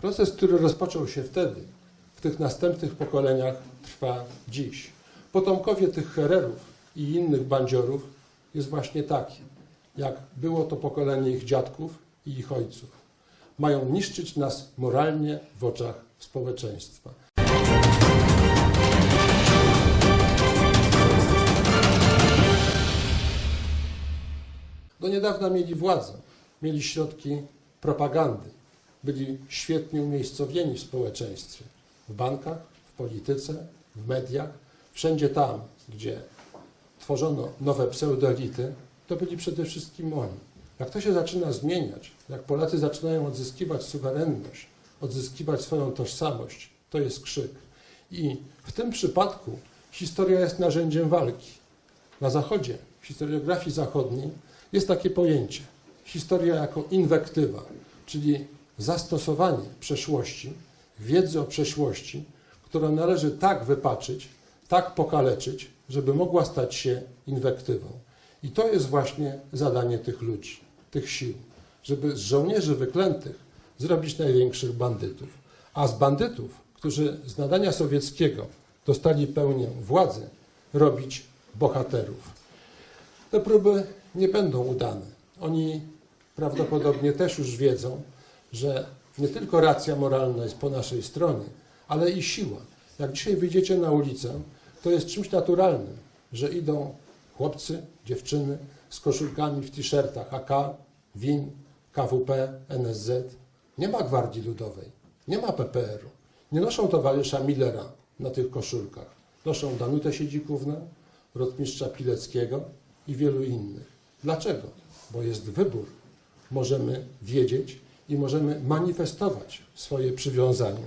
Proces, który rozpoczął się wtedy, w tych następnych pokoleniach trwa dziś. Potomkowie tych hererów i innych bandziorów jest właśnie taki, jak było to pokolenie ich dziadków i ich ojców. Mają niszczyć nas moralnie w oczach społeczeństwa. Do niedawna mieli władzę, mieli środki propagandy, byli świetnie umiejscowieni w społeczeństwie, w bankach, w polityce, w mediach, wszędzie tam, gdzie tworzono nowe pseudoelity, to byli przede wszystkim oni. Jak to się zaczyna zmieniać, jak Polacy zaczynają odzyskiwać suwerenność, odzyskiwać swoją tożsamość, to jest krzyk. I w tym przypadku historia jest narzędziem walki. Na Zachodzie, w historiografii zachodniej, jest takie pojęcie historia jako inwektywa, czyli zastosowanie przeszłości, wiedzy o przeszłości, którą należy tak wypaczyć, tak pokaleczyć, żeby mogła stać się inwektywą. I to jest właśnie zadanie tych ludzi, tych sił, żeby z żołnierzy wyklętych zrobić największych bandytów. A z bandytów, którzy z nadania sowieckiego dostali pełnię władzy, robić bohaterów. Te próby nie będą udane. Oni prawdopodobnie też już wiedzą, że nie tylko racja moralna jest po naszej stronie, ale i siła. Jak dzisiaj wyjdziecie na ulicę, to jest czymś naturalnym, że idą chłopcy, dziewczyny z koszulkami w t-shirtach AK, WIN, KWP, NSZ. Nie ma Gwardii Ludowej, nie ma PPR-u. Nie noszą towarzysza Millera na tych koszulkach. Noszą Danutę Siedzikównę, rotmistrza Pileckiego i wielu innych. Dlaczego? Bo jest wybór. Możemy wiedzieć i możemy manifestować swoje przywiązanie.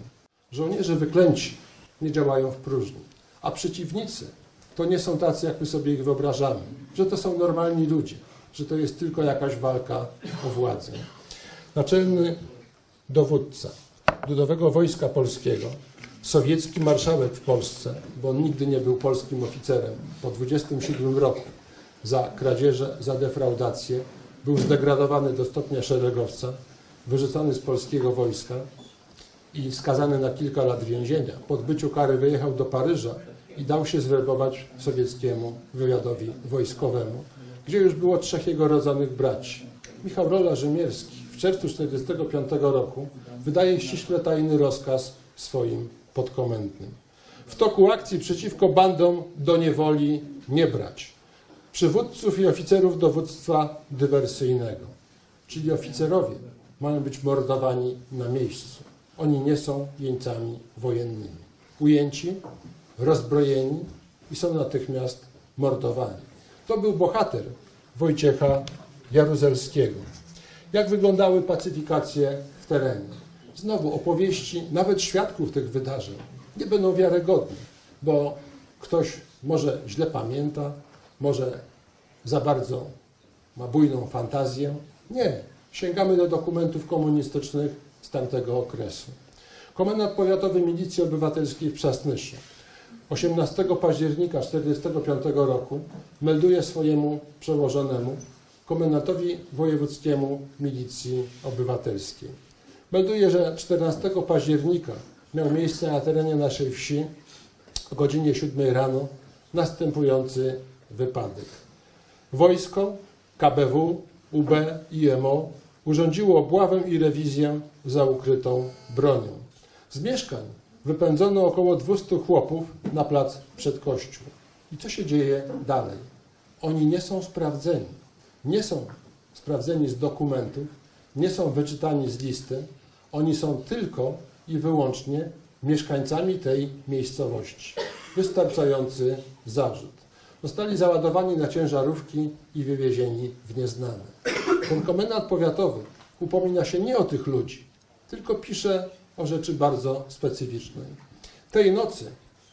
Żołnierze wyklęci nie działają w próżni, a przeciwnicy to nie są tacy, jak my sobie ich wyobrażamy, że to są normalni ludzie, że to jest tylko jakaś walka o władzę. Naczelny dowódca Ludowego Wojska Polskiego, sowiecki marszałek w Polsce, bo on nigdy nie był polskim oficerem, po 27 roku za kradzieże, za defraudację, był zdegradowany do stopnia szeregowca, wyrzucony z polskiego wojska i skazany na kilka lat więzienia. Po odbyciu kary wyjechał do Paryża i dał się zwerbować sowieckiemu wywiadowi wojskowemu, gdzie już było trzech jego rodzonych braci. Michał Rola Rzymierski w czerwcu 1945 roku wydaje ściśle tajny rozkaz swoim podkomendnym. W toku akcji przeciwko bandom do niewoli nie brać. Przywódców i oficerów dowództwa dywersyjnego, czyli oficerowie, mają być mordowani na miejscu. Oni nie są jeńcami wojennymi. Ujęci, rozbrojeni i są natychmiast mordowani. To był bohater Wojciecha Jaruzelskiego. Jak wyglądały pacyfikacje w terenie? Znowu opowieści, nawet świadków tych wydarzeń, nie będą wiarygodne, bo ktoś może źle pamięta, może za bardzo ma bujną fantazję. Nie, sięgamy do dokumentów komunistycznych z tamtego okresu. Komendant Powiatowy Milicji Obywatelskiej w Przasnyszu 18 października 1945 roku melduje swojemu przełożonemu, komendantowi wojewódzkiemu Milicji Obywatelskiej. Melduje, że 14 października miał miejsce na terenie naszej wsi o godzinie 7 rano następujący wypadek. Wojsko, KBW, UB i MO urządziło obławę i rewizję za ukrytą bronią. Z mieszkań wypędzono około 200 chłopów na plac przed kościół. I co się dzieje dalej? Oni nie są sprawdzeni. Nie są sprawdzeni z dokumentów, nie są wyczytani z listy. Oni są tylko i wyłącznie mieszkańcami tej miejscowości. Wystarczający zarzut. Zostali załadowani na ciężarówki i wywiezieni w nieznane. Komendant powiatowy upomina się nie o tych ludzi, tylko pisze o rzeczy bardzo specyficznej. Tej nocy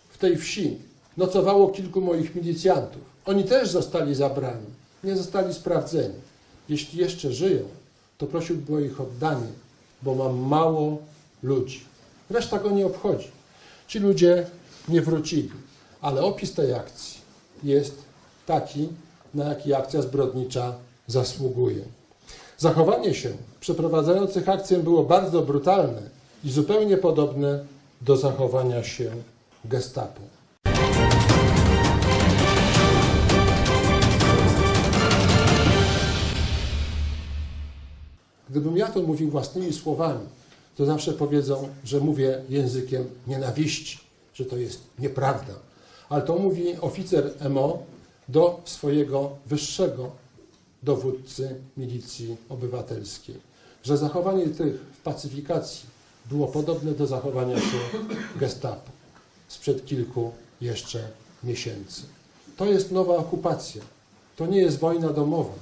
w tej wsi nocowało kilku moich milicjantów. Oni też zostali zabrani, nie zostali sprawdzeni. Jeśli jeszcze żyją, to prosiłbym o ich oddanie, bo mam mało ludzi. Reszta go nie obchodzi. Ci ludzie nie wrócili, ale opis tej akcji jest taki, na jaki akcja zbrodnicza zasługuje. Zachowanie się przeprowadzających akcję było bardzo brutalne i zupełnie podobne do zachowania się gestapo. Gdybym ja to mówił własnymi słowami, to zawsze powiedzą, że mówię językiem nienawiści, że to jest nieprawda. Ale to mówi oficer MO do swojego wyższego dowódcy milicji obywatelskiej, że zachowanie tych w pacyfikacji było podobne do zachowania się gestapo sprzed kilku jeszcze miesięcy. To jest nowa okupacja. To nie jest wojna domowa.